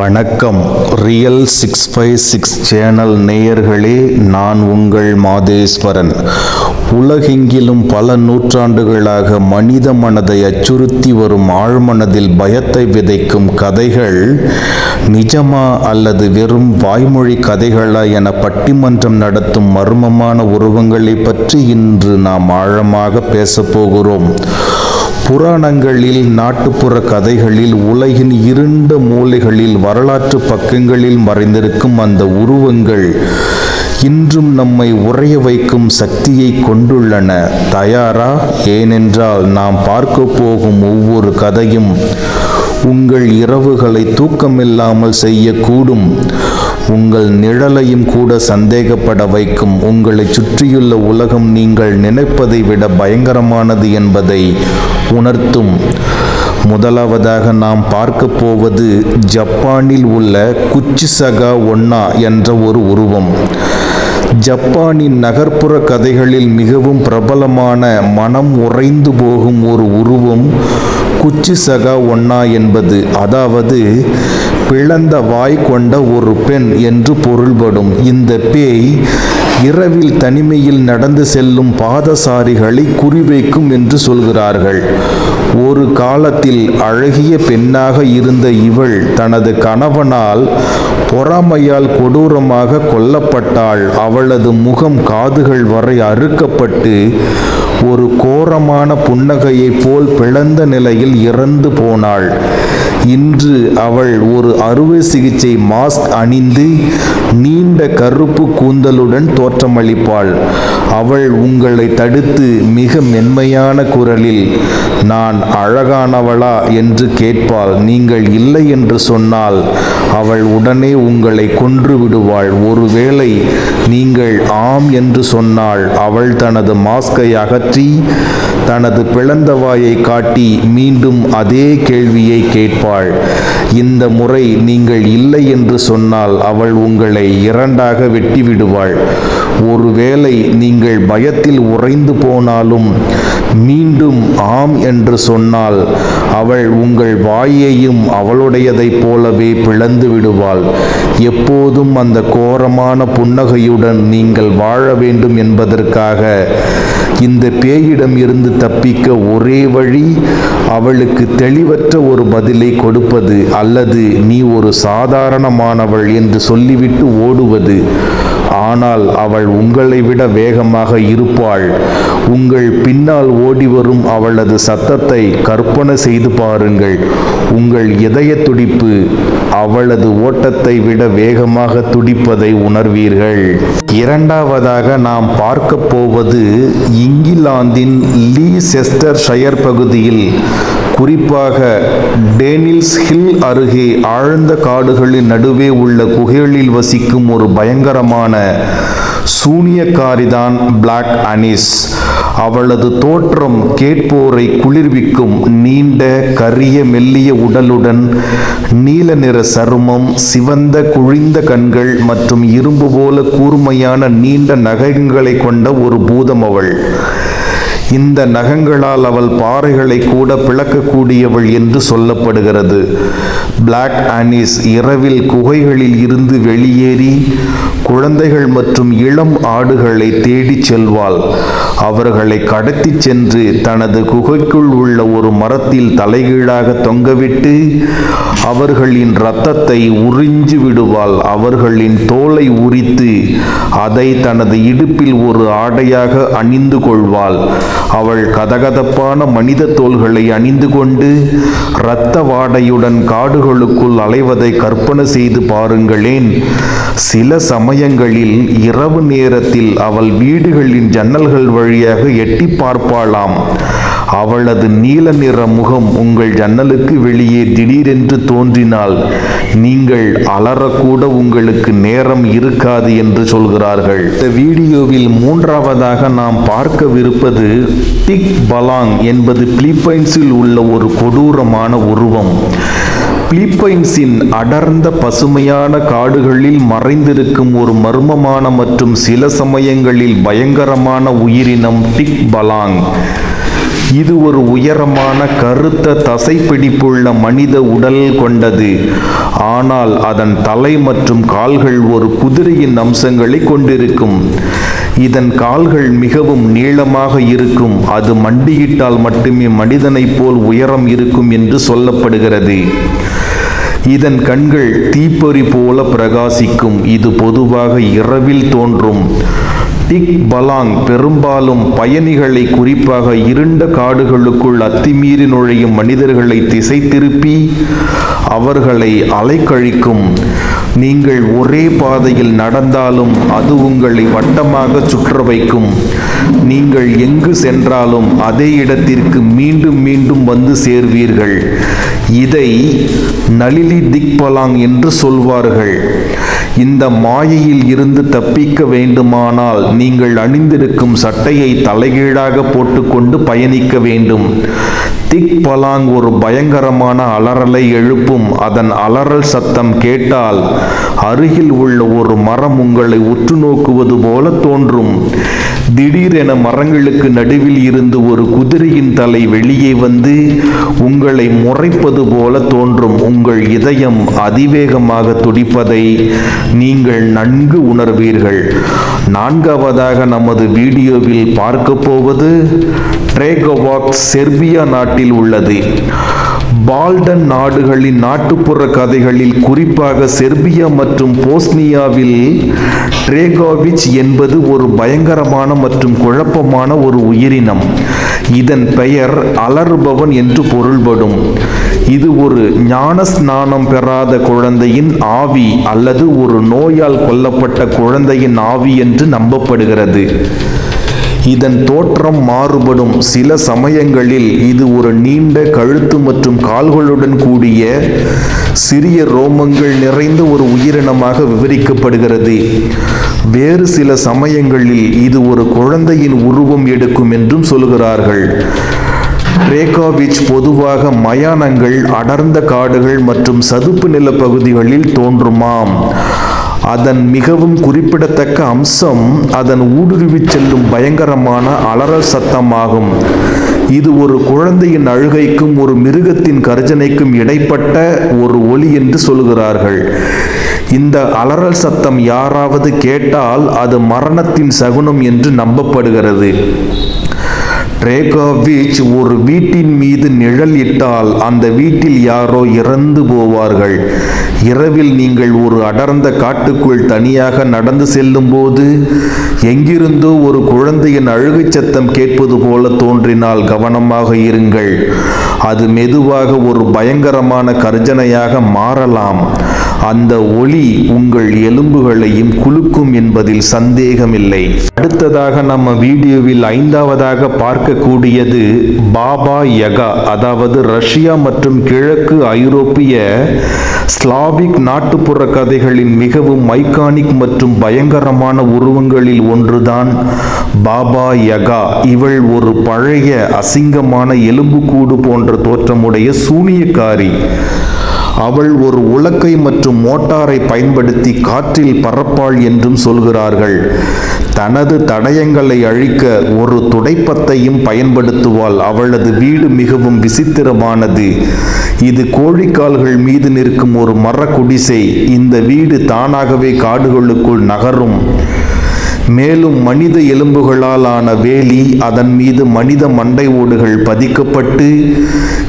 வணக்கம். Real six five six channel நேயர்களே நான் உங்கள் மாதேஸ்வரன். உலகெங்கிலும் பல நூற்றாண்டுகளாக மனித மனதை அச்சுறுத்தி வரும் ஆழ்மனதில் பயத்தை விதைக்கும் கதைகள் நிஜமா அல்லது வெறும் வாய்மொழி கதைகளா என பட்டிமன்றம் நடத்தும் மர்மமான உருவங்களை பற்றி இன்று நாம் ஆழமாக பேசப்போகிறோம் புராணங்களில் நாட்டுப்புற கதைகளில் உலகின் இருண்ட மூலைகளில் வரலாற்று பக்கங்களில் மறைந்திருக்கும் அந்த உருவங்கள் இன்றும் நம்மை உறைய வைக்கும் சக்தியை கொண்டுள்ளன. தயாரா? ஏனென்றால் நாம் பார்க்க போகும் ஒவ்வொரு கதையும் உங்கள் இரவுகளை தூக்கமில்லாமல் செய்யக்கூடும். உங்கள் நிழலையும் கூட சந்தேகப்பட வைக்கும். உங்களை சுற்றியுள்ள உலகம் நீங்கள் நினைப்பதை விட பயங்கரமானது என்பதை உணர்த்தும். முதலாவதாக நாம் பார்க்க போவது ஜப்பானில் உள்ள குச்சிசகா ஒன்னா என்ற ஒரு உருவம். ஜப்பானின் நகர்ப்புற கதைகளில் மிகவும் பிரபலமான மனம் உறைந்து போகும் ஒரு உருவம் குச்சிசகா ஒன்னா என்பது. அதாவது பிளந்த வாய் கொண்ட ஒரு பெண் என்று பொருள்படும் இந்த பேய் இரவில் தனிமையில் நடந்து செல்லும் பாதசாரிகளை குறிவைக்கும் என்று சொல்கிறார்கள். ஒரு காலத்தில் அழகிய பெண்ணாக இருந்த இவள் தனது கணவனால் பொறாமையால் கொடூரமாக கொல்லப்பட்டாள். அவளது முகம் காதுகள் வரை அறுக்கப்பட்டு ஒரு கோரமான புன்னகையைப் போல் பிளந்த நிலையில் இறந்து போனாள். இன்று அவள் ஒரு அறுவை சிகிச்சை மாஸ்க் அணிந்து நீண்ட கருப்பு கூந்தலுடன் தோற்றமளிப்பாள். அவள் உங்களை தடுத்து மிக மென்மையான குரலில் நான் அழகானவளா என்று கேட்பாள். நீங்கள் இல்லை என்று சொன்னால் அவள் உடனே உங்களை கொன்று விடுவாள். ஒருவேளை நீங்கள் ஆம் என்று சொன்னால் அவள் தனது மாஸ்கை அகற்றி தனது பிளந்த வாயை காட்டி மீண்டும் அதே கேள்வியை கேட்பாள். இந்த முறை நீங்கள் இல்லை என்று சொன்னால் அவள் உங்களை இரண்டாக வெட்டிவிடுவாள் ஒருவேளை நீங்கள் பயத்தில் உறைந்து போனாலும் மீண்டும் ஆம் என்று சொன்னால் அவள் உங்கள் வாயையும் அவளுடையதைப் போலவே பிளந்து விடுவாள். எப்போதும் அந்த கோரமான புன்னகையுடன் நீங்கள் வாழ வேண்டும் என்பதற்காக இந்த பேயிடம் இருந்து தப்பிக்க ஒரே வழி அவளுக்கு தெளிவற்ற ஒரு பதிலை கொடுப்பது அல்லது நீ ஒரு சாதாரணமானவள் என்று சொல்லிவிட்டு ஓடுவது. ஆனால் அவள் உங்களை விட வேகமாக இருப்பாள். உங்கள் பின்னால் ஓடி வரும் அவளது சத்தத்தை கற்பனை செய்து பாருங்கள். உங்கள் இதய துடிப்பு அவளது ஓட்டத்தை விட வேகமாக துடிப்பதை உணர்வீர்கள். இரண்டாவதாக நாம் பார்க்க போவது இங்கிலாந்தின் லீ செஸ்டர் ஷயர் பகுதியில் குறிப்பாக டேனில்ஸ் ஹில் அருகே ஆழ்ந்த காடுகளின் நடுவே உள்ள குகைகளில் வசிக்கும் ஒரு பயங்கரமான சூனியக்காரிதான் பிளாக் அனிஸ் அவளது தோற்றம் கேட்போரை குளிர்விக்கும் நீண்ட கரிய மெல்லிய உடலுடன் நீல நிற சருமம் சிவந்த குழிந்த கண்கள் மற்றும் இரும்பு போல கூர்மையான நீண்ட நகங்களை கொண்ட ஒரு பூதம் அவள். இந்த நகங்களால் அவள் பாறைகளை கூட பிளக்கக்கூடியவள் என்று சொல்லப்படுகிறது. பிளாக் ஆனிஸ் இரவில் குகைகளில் இருந்து வெளியேறி குழந்தைகள் மற்றும் இளம் ஆடுகளை தேடிச் செல்வாள். அவர்களை கடத்திச் சென்று தனது குகைக்குள் உள்ள ஒரு மரத்தில் தலைகீழாக தொங்கவிட்டு அவர்களின் இரத்தத்தை உறிஞ்சு விடுவாள். அவர்களின் தோலை உரித்து அதை தனது இடுப்பில் ஒரு ஆடையாக அணிந்து கொள்வாள். அவள் கதகதப்பான மனித தோள்களை அணிந்து கொண்டு இரத்த வாடையுடன் காடுகளுக்குள் அலைவதை கற்பனை செய்து பாருங்களேன். சில சமயங்களில் இரவு நேரத்தில் அவள் வீடுகளின் ஜன்னல்கள் வழியாக எட்டி பார்ப்பாளாம். அவளது நீல நிற முகம் உங்கள் ஜன்னலுக்கு வெளியே திடீரென்று தோன்றினால் நீங்கள் அலறக்கூட உங்களுக்கு நேரம் இருக்காது என்று சொல்கிறார்கள். இந்த வீடியோவில் மூன்றாவதாக நாம் பார்க்கவிருப்பது டிக் பலாங் என்பது பிலிப்பைன்ஸில் உள்ள ஒரு கொடூரமான உருவம். பிலிப்பைன்ஸின் அடர்ந்த பசுமையான காடுகளில் மறைந்திருக்கும் ஒரு மர்மமான மற்றும் சில சமயங்களில் பயங்கரமான உயிரினம் டிக் பலாங். இது ஒரு உயரமான கருத்த தசைப்பிடிப்புள்ள மனித உடல் கொண்டது. ஆனால் அதன் தலை மற்றும் கால்கள் ஒரு குதிரையின் அம்சங்களை கொண்டிருக்கும். இதன் கால்கள் மிகவும் நீளமாக இருக்கும். அது மண்டியிட்டால் மட்டுமே மனிதனைப் போல் உயரம் இருக்கும் என்று சொல்லப்படுகிறது. இதன் கண்கள் தீப்பொறி போல பிரகாசிக்கும். இது பொதுவாக இரவில் தோன்றும். டிக் பலாங் பெரும்பாலும் பயணிகளை குறிப்பாக இருண்ட காடுகளுக்குள் அத்திமீறி நுழையும் மனிதர்களை திசை திருப்பி அவர்களை அலைக்கழிக்கும். நீங்கள் ஒரே பாதையில் நடந்தாலும் அது உங்களை வட்டமாக சுற்ற வைக்கும். நீங்கள் எங்கு சென்றாலும் அதே இடத்திற்கு மீண்டும் மீண்டும் வந்து சேர்வீர்கள். இதை நளிலி திக்பலாங் என்று சொல்வார்கள். இந்த மாயையில் இருந்து தப்பிக்க வேண்டுமானால் நீங்கள் அணிந்திருக்கும் சட்டையை தலைகீழாக போட்டுக்கொண்டு பயணிக்க வேண்டும். திக் பலாங் ஒரு பயங்கரமான அலறலை எழுப்பும் அதன் அலறல் சத்தம் கேட்டால் அருகில் உள்ள ஒரு மரம் உங்களை உற்று நோக்குவது போல தோன்றும். திடீரென மரங்களுக்கு நடுவில் இருந்து ஒரு குதிரையின் தலை வெளியே வந்து உங்களை முறைப்பது போல தோன்றும் உங்கள் இதயம் அதிவேகமாக துடிப்பதை நீங்கள் நன்கு உணர்வீர்கள். நான்காவதாக நமது வீடியோவில் பார்க்க போவது ட்ரேகோவாக் செர்பியா நாட்டில் உள்ளது. பால்டன் நாடுகளின் நாட்டுப்புற கதைகளில் குறிப்பாக செர்பியா மற்றும் போஸ்னியாவில் ட்ரேகோவிச் என்பது ஒரு பயங்கரமான மற்றும் குழப்பமான ஒரு உயிரினம். இதன் பெயர் அலறுபவன் என்று பொருள்படும். இது ஒரு ஞான ஸ்நானம் பெறாத குழந்தையின் ஆவி அல்லது ஒரு நோயால் கொல்லப்பட்ட குழந்தையின் ஆவி என்று நம்பப்படுகிறது. இதன் தோற்றம் மாறுபடும் சில சமயங்களில் இது ஒரு நீண்ட கழுத்து மற்றும் கால்களுடன் கூடிய சிறிய ரோமங்கள் நிறைந்த ஒரு உயிரினமாக விவரிக்கப்படுகிறது. வேறு சில சமயங்களில் இது ஒரு குழந்தையின் உருவம் எடுக்கும் என்றும் சொல்கிறார்கள். ரேகாவிச் பொதுவாக மயானங்கள் அடர்ந்த காடுகள் மற்றும் சதுப்பு நில பகுதிகளில் தோன்றுமாம். அதன் மிகவும் குறிப்பிடத்தக்க அம்சம் அதன் ஊடுருவிச் செல்லும் பயங்கரமான அலறல் சத்தமாகும். இது ஒரு குழந்தையின் அழுகைக்கும் ஒரு மிருகத்தின் கர்ஜனைக்கும் இடைப்பட்ட ஒரு ஒலி என்று சொல்கிறார்கள். இந்த அலறல் சத்தம் யாராவது கேட்டால் அது மரணத்தின் சகுனம் என்று நம்பப்படுகிறது. ட்ரேகோவிச் ஒரு வீட்டின் மீது நிழல் இட்டால் அந்த வீட்டில் யாரோ இறந்து போவார்கள். இரவில் நீங்கள் ஒரு அடர்ந்த காட்டுக்குள் தனியாக நடந்து செல்லும்போது எங்கிருந்தோ ஒரு குழந்தையின் அழுகை சத்தம் கேட்பது போல தோன்றினால் கவனமாக இருங்கள். அது மெதுவாக ஒரு பயங்கரமான கர்ஜனையாக மாறலாம். அந்த ஒளி உங்கள் எலும்புகளையும் குலுக்கும் என்பதில் சந்தேகமில்லை. அடுத்ததாக நம்ம வீடியோவில் ஐந்தாவதாக பார்க்கக்கூடியது பாபா யகா அதாவது ரஷ்யா மற்றும் கிழக்கு ஐரோப்பிய ஸ்லாவிக் நாட்டுப்புற கதைகளின் மிகவும் மைக்கானிக் மற்றும் பயங்கரமான உருவங்களில் ஒன்றுதான் பாபா யகா. இவள் ஒரு பழைய அசிங்கமான எலும்புக்கூடு போன்ற தோற்றமுடைய சூனியக்காரி. அவள் ஒரு உலக்கை மற்றும் மோட்டாரை பயன்படுத்தி காற்றில் பறப்பாள் என்றும் சொல்கிறார்கள். தனது தடயங்களை அழிக்க ஒரு துடைப்பத்தையும் பயன்படுத்துவாள். அவளது வீடு மிகவும் விசித்திரமானது. இது கோழிக்கால்கள் மீது நிற்கும் ஒரு மர குடிசை இந்த வீடு தானாகவே காடுகளுக்குள் நகரும். மேலும் மனித எலும்புகளால் ஆன வேலி அதன் மீது மனித மண்டை ஓடுகள் பதிக்கப்பட்டு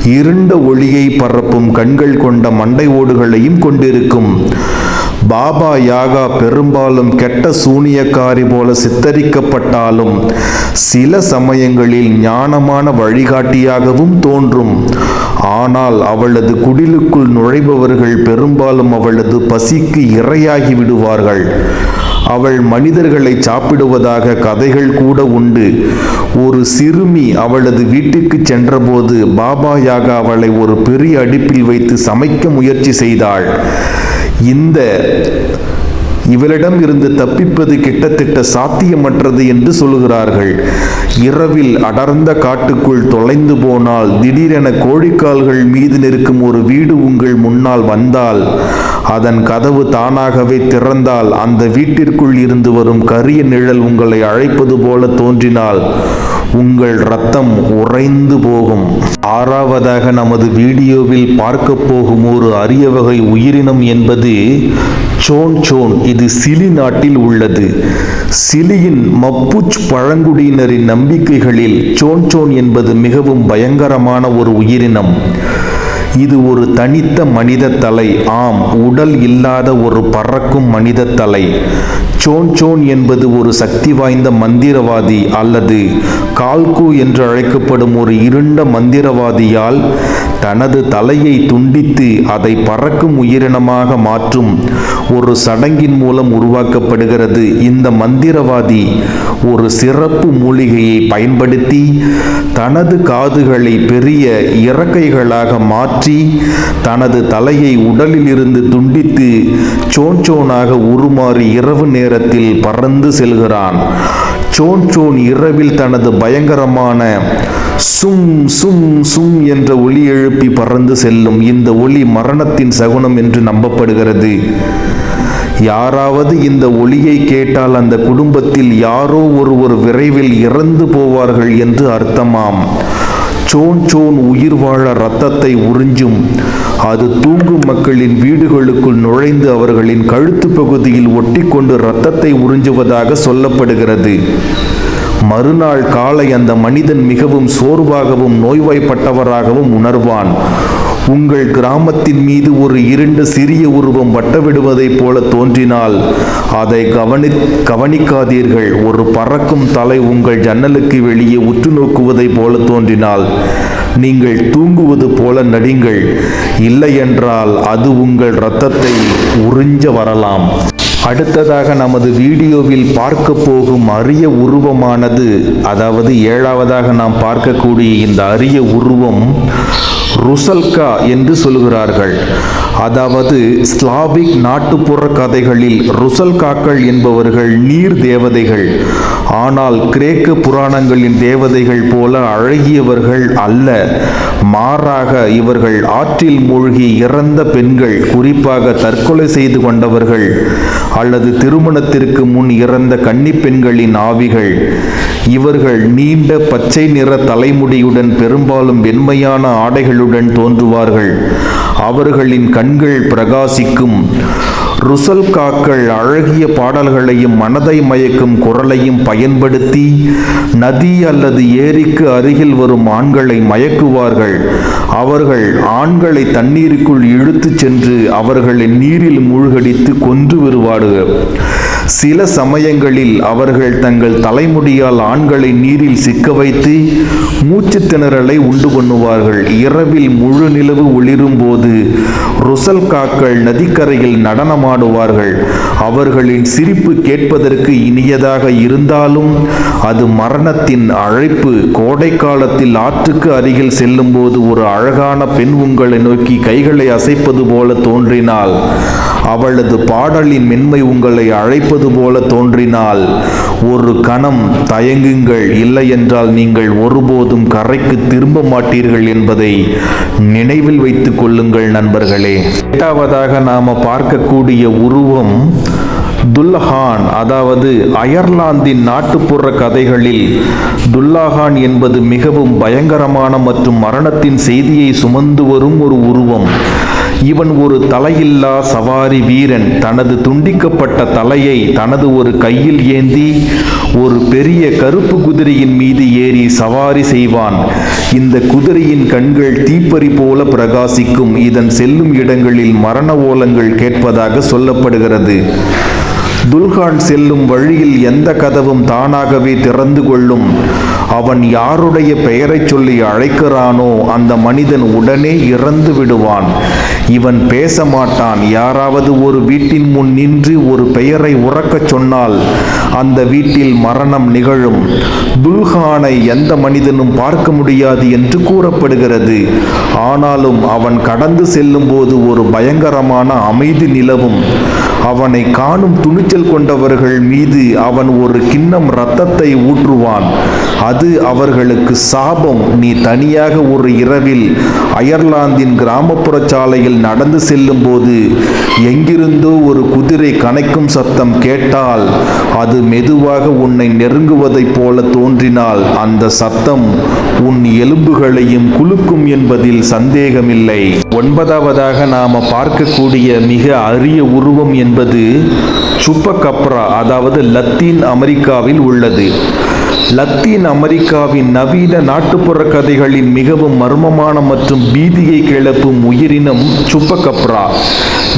இருண்ட ஒளியை பரப்பும் கண்கள் கொண்ட மண்டை ஓடுகளையும் கொண்டிருக்கும். பாபா யாகா பெரும்பாலும் கெட்ட சூனியக்காரி போல சித்தரிக்கப்பட்டாலும் சில சமயங்களில் ஞானமான வழிகாட்டியாகவும் தோன்றும். ஆனால் அவளது குடிலுக்குள் நுழைபவர்கள் பெரும்பாலும் அவளது பசிக்கு இரையாகி விடுவார்கள். அவள் மனிதர்களை சாப்பிடுவதாக கதைகள் கூட உண்டு. ஒரு சிறுமி அவளது வீட்டுக்கு சென்றபோது பாபா யாகா அவளை ஒரு பெரிய அடுப்பில் வைத்து சமைக்க முயற்சி செய்தாள். இந்த இவளிடம் இருந்து தப்பிப்பது கிட்டத்தட்ட சாத்தியமற்றது என்று சொல்கிறார்கள் இரவில் அடர்ந்த காட்டுக்குள் தொலைந்து போனால் திடீரென கோழிக்கால்கள் மீது நிற்கும் ஒரு வீடு உங்கள் முன்னால் வந்தால் அதன் கதவு தானாகவே திறந்தால் அந்த வீட்டிற்குள் இருந்து வரும் கரிய நிழல் உங்களை அழைப்பது போல தோன்றினால் உங்கள் ரத்தம் உறைந்து போகும். ஆறாவதாக நமது வீடியோவில் பார்க்க போகும் ஒரு அரிய வகை உயிரினம் என்பது சோன் சோன். இது சிலி நாட்டில் உள்ளது. சிலியின் மப்புச் பழங்குடியினரின் நம்பிக்கைகளில் சோன் சோன் என்பது மிகவும் பயங்கரமான ஒரு உயிரினம். இது ஒரு தனித்த மனித தலை. ஆம் உடல் இல்லாத ஒரு பறக்கும் மனித தலை. சோன் சோன் என்பது ஒரு சக்தி வாய்ந்த மந்திரவாதி அல்லது கால்கு என்று அழைக்கப்படும் ஒரு இருண்ட மந்திரவாதியால் தனது தலையை துண்டித்து அதை பறக்கும் உயிரினமாக மாற்றும் ஒரு சடங்கின் மூலம் உருவாக்கப்படுகிறது. இந்த மந்திரவாதி ஒரு சிறப்பு மூலிகையை பயன்படுத்தி தனது காதுகளை பெரிய இறக்கைகளாக மாற்றி தனது தலையை உடலில் இருந்து துண்டித்து சோன் சோனாக உருமாறி இரவு நேரத்தில் பறந்து செல்கிறான். சோன் சோன் இரவில் தனது பயங்கரமான சும் சும் சும் என்ற ஒலி எழுப்பி பறந்து செல்லும் இந்த ஒளி மரணத்தின் சகுனம் என்று நம்பப்படுகிறது. யாராவது இந்த ஒளியை கேட்டால் அந்த குடும்பத்தில் யாரோ ஒருவர் விரைவில் இறந்து போவார்கள் என்று அர்த்தமாம். சோன் சோன் உயிர் வாழ இரத்தத்தை உறிஞ்சும். அது தூங்கும் மக்களின் வீடுகளுக்குள் நுழைந்து அவர்களின் கழுத்து பகுதியில் ஒட்டிக்கொண்டு இரத்தத்தை உறிஞ்சுவதாக சொல்லப்படுகிறது. மறுநாள் காலை அந்த மனிதன் மிகவும் சோர்வாகவும் நோய்வாய்ப்பட்டவராகவும் உணர்வான். உங்கள் கிராமத்தின் மீது ஒரு இருண்ட சிறிய உருவம் வட்டவிடுவதைப் போல தோன்றினால் அதை கவனி கவனிக்காதீர்கள். ஒரு பறக்கும் தலை உங்கள் ஜன்னலுக்கு வெளியே உற்று நோக்குவதைப் போல தோன்றினால் நீங்கள் தூங்குவது போல நடிங்கள். இல்லையென்றால் அது உங்கள் இரத்தத்தை உறிஞ்ச வரலாம். அடுத்ததாக நமது வீடியோவில் பார்க்க போகும் அரிய உருவமானது அதாவது ஏழாவதாக நாம் பார்க்கக்கூடிய இந்த அரிய உருவம் ருசல்கா என்று சொல்கிறார்கள் அதாவது ஸ்லாவிக் நாட்டுப்புற கதைகளில் ருசல்காக்கள் என்பவர்கள் நீர் தேவதைகள். ஆனால் கிரேக்க புராணங்களின் தேவதைகள் போல அழகியவர்கள் அல்ல. மாறாக இவர்கள் ஆற்றில் மூழ்கி இறந்த பெண்கள் குறிப்பாக தற்கொலை செய்து கொண்டவர்கள் அல்லது திருமணத்திற்கு முன் இறந்த கன்னிப்பெண்களின் ஆவிகள். இவர்கள் நீண்ட பச்சை நிற தலைமுடியுடன் பெரும்பாலும் வெண்மையான ஆடைகளுடன் தோன்றுவார்கள். அவர்களின் கண்கள் பிரகாசிக்கும். ருசல்காக்கள் அழகிய பாடல்களையும் மனதை மயக்கும் குரலையும் பயன்படுத்தி நதி அல்லது ஏரிக்கு அருகில் வரும் ஆண்களை மயக்குவார்கள். அவர்கள் ஆண்களை தண்ணீருக்குள் இழுத்துச் சென்று அவர்களை நீரில் மூழ்கடித்து கொன்று வருவார்கள் சில சமயங்களில் அவர்கள் தங்கள் தலைமுடியால் ஆண்களை நீரில் சிக்க வைத்து மூச்சு திணறலை உண்டு பண்ணுவார்கள். இரவில் முழு நிலவு ஒளிரும் போது ருசல் காக்கள் நதிக்கரையில் நடனமாடுவார்கள். அவர்களின் சிரிப்பு கேட்பதற்கு இனியதாக இருந்தாலும் அது மரணத்தின் அழைப்பு. கோடை காலத்தில் ஆற்றுக்கு அருகில் செல்லும்போது ஒரு அழகான பெண் உங்களை நோக்கி கைகளை அசைப்பது போல தோன்றினால் அவளது பாடலின் மென்மை உங்களை அழைப்பது போல தோன்றினால் ஒரு கணம் தயங்குங்கள். இல்லையென்றால் நீங்கள் ஒருபோதும் கரைக்கு திரும்ப மாட்டீர்கள் என்பதை நினைவில் வைத்துக் கொள்ளுங்கள் நண்பர்களே. எட்டாவதாக நாம பார்க்கக்கூடிய உருவம் துல்லஹான் அதாவது அயர்லாந்தின் நாட்டுப்புற கதைகளில் துல்லாஹான் என்பது மிகவும் பயங்கரமான மற்றும் மரணத்தின் செய்தியை சுமந்து வரும் ஒரு உருவம். இவன் ஒரு தலையில்லா சவாரி வீரன். தனது துண்டிக்கப்பட்ட தலையை தனது ஒரு கையில் ஏந்தி ஒரு பெரிய கருப்பு குதிரையின் மீது ஏறி சவாரி செய்வான். இந்த குதிரையின் கண்கள் தீப்பறி போல பிரகாசிக்கும். இதன் செல்லும் இடங்களில் மரண ஓலங்கள் கேட்பதாக சொல்லப்படுகிறது. துல்கான் செல்லும் வழியில் எந்த கதவும் தானாகவே திறந்து கொள்ளும். அவன் யாருடைய பெயரைச் சொல்லி அழைக்கிறானோ அந்த மனிதன் உடனே இறந்து விடுவான். இவன் பேச மாட்டான் யாராவது ஒரு வீட்டின் முன் நின்று ஒரு பெயரை உறக்கச் சொன்னால் அந்த வீட்டில் மரணம் நிகழும். துல்ஹானை எந்த மனிதனும் பார்க்க முடியாது என்று கூறப்படுகிறது. ஆனாலும் அவன் கடந்து செல்லும்போது ஒரு பயங்கரமான அமைதி நிலவும். அவனை காணும் துணிச்சல் கொண்டவர்கள் மீது அவன் ஒரு கிண்ணம் இரத்தத்தை ஊற்றுவான். அது அவர்களுக்கு சாபம். நீ தனியாக ஒரு இரவில் அயர்லாந்தின் கிராமப்புற சாலையில் நடந்து செல்லும்போது எங்கிருந்தோ ஒரு குதிரை கனைக்கும் சத்தம் கேட்டால் அது மெதுவாக உன்னை நெருங்குவதைப் போல தோன்றினால் அந்த சத்தம் உன் எலும்புகளையும் குலுக்கும் என்பதில் சந்தேகமில்லை. ஒன்பதாவதாக நாம பார்க்கக்கூடிய மிக அரிய உருவம் என்பது சுப்பகப்ரா அதாவது லத்தீன் அமெரிக்காவில் உள்ளது. லத்தீன் அமெரிக்காவின் நவீன நாட்டுப்புற கதைகளின் மிகவும் மர்மமான மற்றும் பீதியை கிளப்பும் உயிரினம் சுப்பகப்ரா.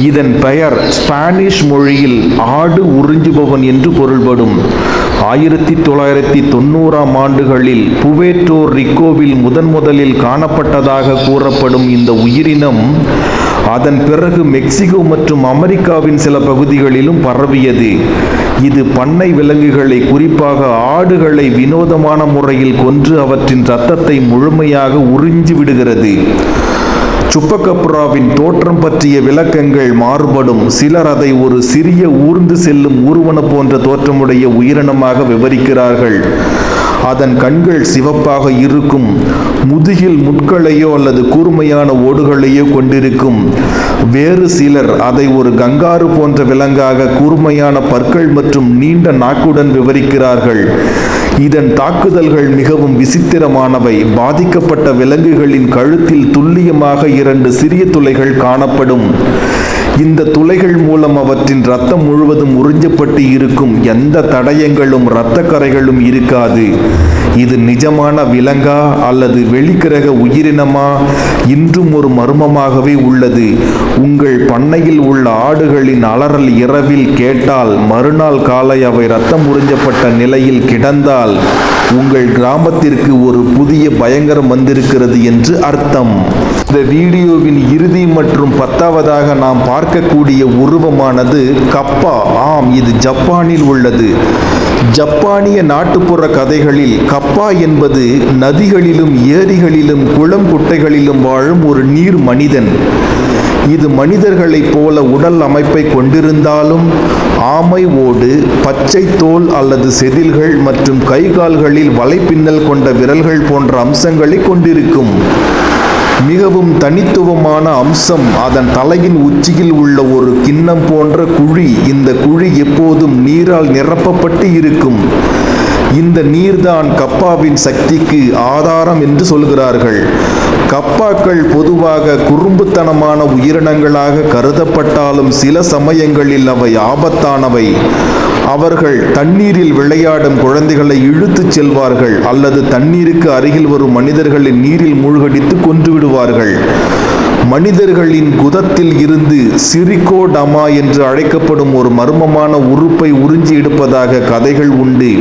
இதன் பெயர் ஸ்பானிஷ் மொழியில் ஆடு உறிஞ்சுபவன் என்று பொருள்படும். ஆயிரத்தி தொள்ளாயிரத்தி தொண்ணூறாம் ஆண்டுகளில் புவேட்டோ ரிக்கோவில் முதன் முதலில் காணப்பட்டதாக கூறப்படும் இந்த உயிரினம் அதன் பிறகு மெக்சிகோ மற்றும் அமெரிக்காவின் சில பகுதிகளிலும் பரவியது. இது பண்ணை விலங்குகளை குறிப்பாக ஆடுகளை வினோதமான முறையில் கொன்று அவற்றின் இரத்தத்தை முழுமையாக உறிஞ்சி விடுகிறது. சுப்பகப்புறாவின் தோற்றம் பற்றிய விளக்கங்கள் மாறுபடும். சிலர் அதை ஒரு சிறிய ஊர்ந்து செல்லும் ஊர்வன போன்ற தோற்றமுடைய உயிரினமாக விவரிக்கிறார்கள். அதன் கண்கள் சிவப்பாக இருக்கும். முதுகில் முட்களையோ அல்லது கூர்மையான ஓடுகளையோ கொண்டிருக்கும். வேறு சிலர் அதை ஒரு கங்காரு போன்ற விலங்காக கூர்மையான பற்கள் மற்றும் நீண்ட நாக்குடன் விவரிக்கிறார்கள். இதன் தாக்குதல்கள் மிகவும் விசித்திரமானவை. பாதிக்கப்பட்ட விலங்குகளின் கழுத்தில் துல்லியமாக இரண்டு சிறிய துளைகள் காணப்படும். இந்த துளைகள் மூலம் அவற்றின் ரத்தம் முழுவதும் உறிஞ்சப்பட்டு இருக்கும் எந்த தடயங்களும் இரத்த கரைகளும் இருக்காது. இது நிஜமான விலங்கா அல்லது வெளிக்கிரக உயிரினமா? இன்றும் ஒரு மர்மமாகவே உள்ளது. உங்கள் பண்ணையில் உள்ள ஆடுகளின் அலறல் இரவில் கேட்டால் மறுநாள் காலை அவை ரத்தம் உறிஞ்சப்பட்ட நிலையில் கிடந்தால் உங்கள் கிராமத்திற்கு ஒரு புதிய பயங்கரம் வந்திருக்கிறது என்று அர்த்தம். இந்த வீடியோவின் இறுதி மற்றும் பத்தாவதாக நாம் பார்க்கக்கூடிய உருவமானது கப்பா. ஆம் இது ஜப்பானில் உள்ளது. ஜப்பானிய நாட்டுப்புற கதைகளில் கப்பா என்பது நதிகளிலும் ஏரிகளிலும் குளம் குட்டைகளிலும் வாழும் ஒரு நீர் மனிதன். இது மனிதர்களைப் போல உடல் அமைப்பை கொண்டிருந்தாலும் ஆமை ஓடு பச்சை தோல் அல்லது செதில்கள் மற்றும் கை கால்களில் வலைப்பின்னல் கொண்ட விரல்கள் போன்ற அம்சங்களை கொண்டிருக்கும். மிகவும் தனித்துவமான அம்சம் அதன் தலையின் உச்சியில் உள்ள ஒரு கிண்ணம் போன்ற குழி. இந்த குழி எப்போதும் நீரால் நிரப்பப்பட்டு இருக்கும். இந்த நீர்தான் கப்பாவின் சக்திக்கு ஆதாரம் என்று சொல்கிறார்கள். கப்பாக்கள் பொதுவாக குறும்புத்தனமான உயிரினங்களாக கருதப்பட்டாலும் சில சமயங்களில் அவை ஆபத்தானவை. அவர்கள் தண்ணீரில் விளையாடும் குழந்தைகளை இழுத்துச் செல்வார்கள் அல்லது தண்ணீருக்கு அருகில் வரும் மனிதர்களை நீரில் மூழ்கடித்து கொன்றுவிடுவார்கள். மனிதர்களின் குதத்தில் இருந்து சிரிகோடமா என்று அழைக்கப்படும் ஒரு மர்மமான உறுப்பை உறிஞ்சி எடுப்பதாக கதைகள் உண்டு.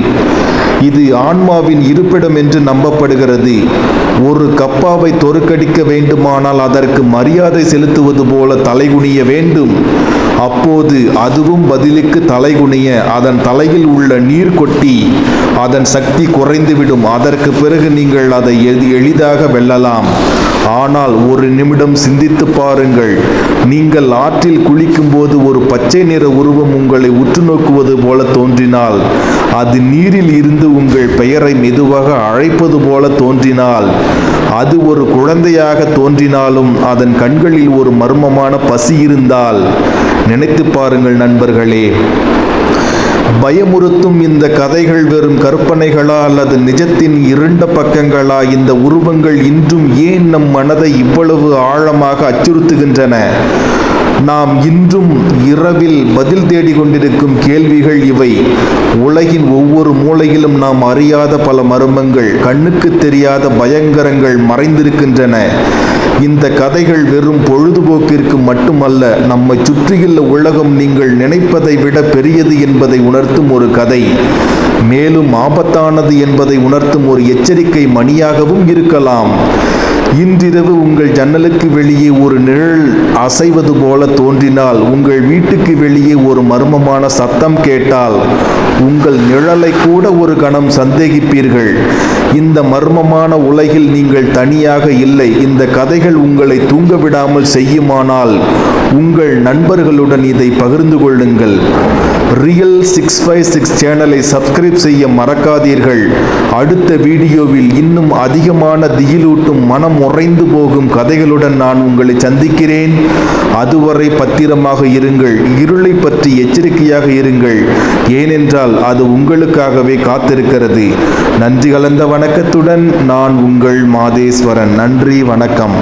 இது ஆன்மாவின் இருப்பிடம் என்று நம்பப்படுகிறது. ஒரு கப்பாவை தொறுக்கடிக்க வேண்டுமானால் அதற்கு மரியாதை செலுத்துவது போல தலைகுனிய வேண்டும். அப்போது அதுவும் பதிலுக்கு தலைகுனிய அதன் தலையில் உள்ள நீர் கொட்டி அதன் சக்தி குறைந்துவிடும். அதற்கு பிறகு நீங்கள் அதை எளி- எளிதாக வெல்லலாம். ஆனால் ஒரு நிமிடம் சிந்தித்து பாருங்கள். நீங்கள் ஆற்றில் குளிக்கும்போது ஒரு பச்சை நிற உருவம் உங்களை உற்று நோக்குவது போல தோன்றினால் அது நீரில் இருந்து உங்கள் பெயரை மெதுவாக அழைப்பது போல தோன்றினால் அது ஒரு குழந்தையாக தோன்றினாலும் அதன் கண்களில் ஒரு மர்மமான பசி இருந்தால் நினைத்து பாருங்கள் நண்பர்களே. பயமுறுத்தும் இந்த கதைகள் வெறும் கற்பனைகளா அல்லது நிஜத்தின் இருண்ட பக்கங்களா? இந்த உருவங்கள் இன்றும் ஏன் நம் மனதை இவ்வளவு ஆழமாக அச்சுறுத்துகின்றன? நாம் இன்றும் இரவில் பதில் தேடிக் கொண்டிருக்கும் கேள்விகள் இவை. உலகின் ஒவ்வொரு மூலையிலும் நாம் அறியாத பல மர்மங்கள் கண்ணுக்கு தெரியாத பயங்கரங்கள் மறைந்திருக்கின்றன. இந்த கதைகள் வெறும் பொழுதுபோக்கிற்கு மட்டுமல்ல நம்மை சுற்றியுள்ள உலகம் நீங்கள் நினைப்பதை விட பெரியது என்பதை உணர்த்தும் ஒரு கதை. மேலும் ஆபத்தானது என்பதை உணர்த்தும் ஒரு எச்சரிக்கை மணியாகவும் இருக்கலாம். இன்றிரவு உங்கள் ஜன்னலுக்கு வெளியே ஒரு நிழல் அசைவது போல தோன்றினால் உங்கள் வீட்டுக்கு வெளியே ஒரு மர்மமான சத்தம் கேட்டால் உங்கள் நிழலை கூட ஒரு கணம் சந்தேகிப்பீர்கள். இந்த மர்மமான உலகில் நீங்கள் தனியாக இல்லை. இந்த கதைகள் உங்களை தூங்க விடாமல் செய்யுமானால் உங்கள் நண்பர்களுடன் இதை பகிர்ந்து கொள்ளுங்கள். ரியல் சிக்ஸ் ஃபைவ் சிக்ஸ் சேனலை சப்ஸ்கிரைப் செய்ய மறக்காதீர்கள். அடுத்த வீடியோவில் இன்னும் அதிகமான திகிலூட்டும் மனம் உறைந்து போகும் கதைகளுடன் நான் உங்களை சந்திக்கிறேன். அதுவரை பத்திரமாக இருங்கள். இருளை பற்றி எச்சரிக்கையாக இருங்கள். ஏனென்றால் அது உங்களுக்காகவே காத்திருக்கிறது. நன்றி கலந்தவன வணக்கத்துடன் நான் உங்கள் மாதேஸ்வரன். நன்றி வணக்கம்.